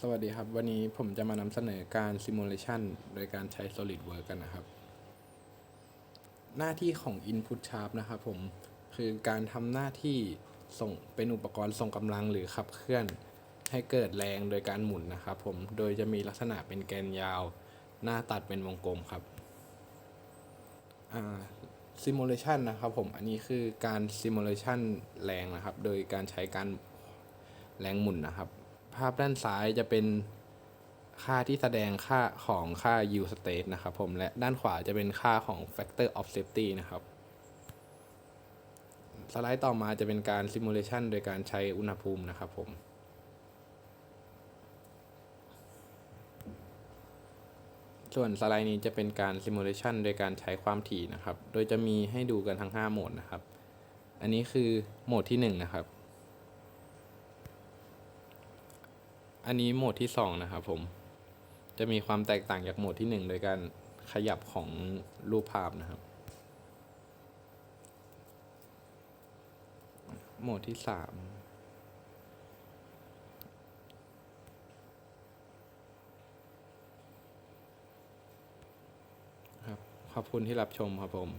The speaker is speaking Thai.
สวัสดีครับ วันนี้ผมจะมานำเสนอการ simulation โดยการใช้ SolidWorks กันนะครับ หน้าที่ของ Input Shaft นะครับผม คือการทำหน้าที่ส่งเป็นอุปกรณ์ส่งกำลังหรือขับเคลื่อน ให้เกิดแรงโดยการหมุนนะครับผม โดยจะมีลักษณะเป็นแกนยาว หน้าตัดเป็นวงกลมครับอ่า simulation นะครับผม อันนี้คือการ simulation แรงนะครับ โดยการใช้การแรงหมุนนะครับ ภาพด้านซ้ายจะเป็นค่าที่แสดงค่าของค่า u state นะครับผม และด้านขวาจะเป็นค่าของ factor of safety นะครับ สไลด์ต่อมาจะเป็นการ simulation โดยการใช้อุณหภูมินะครับผมส่วนสไลด์นี้จะเป็นการ simulation โดยการใช้ความถี่นะครับ โดยจะมีให้ดูกันทั้ง 5 โหมดนะครับ อันนี้คือโหมดที่ 1 นะครับ อันนี้โหมดที่2นะครับผม จะมีความแตกต่างจากโหมดที่1โดยการขยับของรูปภาพนะครับ โหมดที่3ครับ ขอบคุณที่รับชมครับผม